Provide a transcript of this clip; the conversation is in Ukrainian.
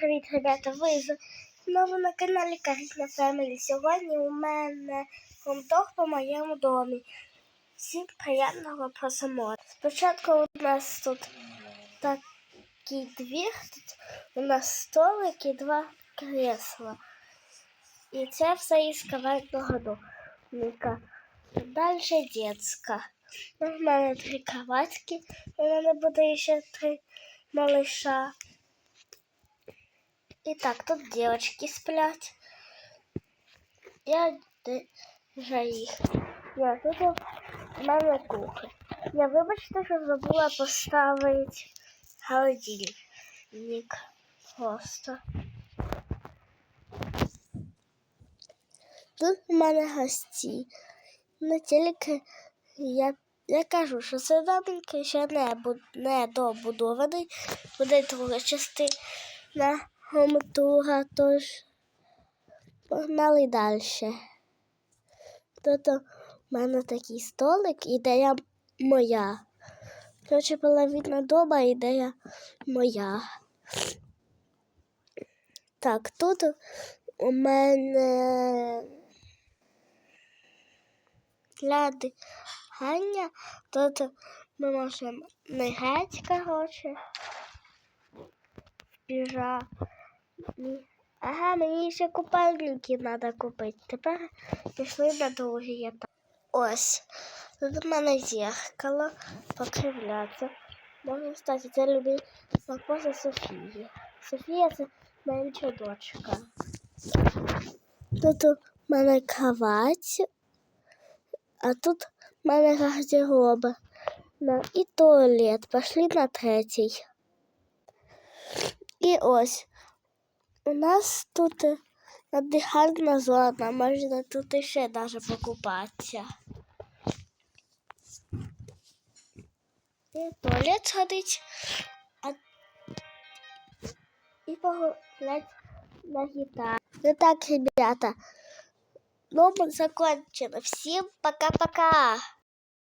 Привіт, ребята! Ви знову на каналі Каріна Фемілі. Сьогодні у мене хомтох по моєму домі. Всім приємного просмотру. Спочатку у нас тут такий двір, тут у нас столик і два кресла. І це все із кроватного домика. Далі детська. У мене три кроватки, у мене буде ще три малыша. І так, тут девочки сплять. Я держа їх. Я тут у мене кухня. Я вибачте, що забула поставити холодильник. Просто. Тут у мене гості. На телекі я, я кажу, що це домик ще не, не добудований. Буде друга частина гомтура, тож погнали далі. Тут у мене такий столик, ідея моя. Короче, половина дома, ідея моя. Так, тут у мене для дихання. Тут ми можемо не геть, короче. Піжа. Ага, мені ще купальники треба купити. Тепер пішли на другий етап. Ось. Тут у мене зеркало покривляться. Можна стати, це любить поза Софії. Софія це менша дочка. Тут у мене кровать, а тут у мене гардероба. Ну, і туалет. Пішли на третій. І ось. У нас тут е, надихальна зона, можна тут ще навіть покупатися. І в туалет сходить, а... і погулять на гітарі. Ну так, ребята, ну, закончено. Всем пока-пока.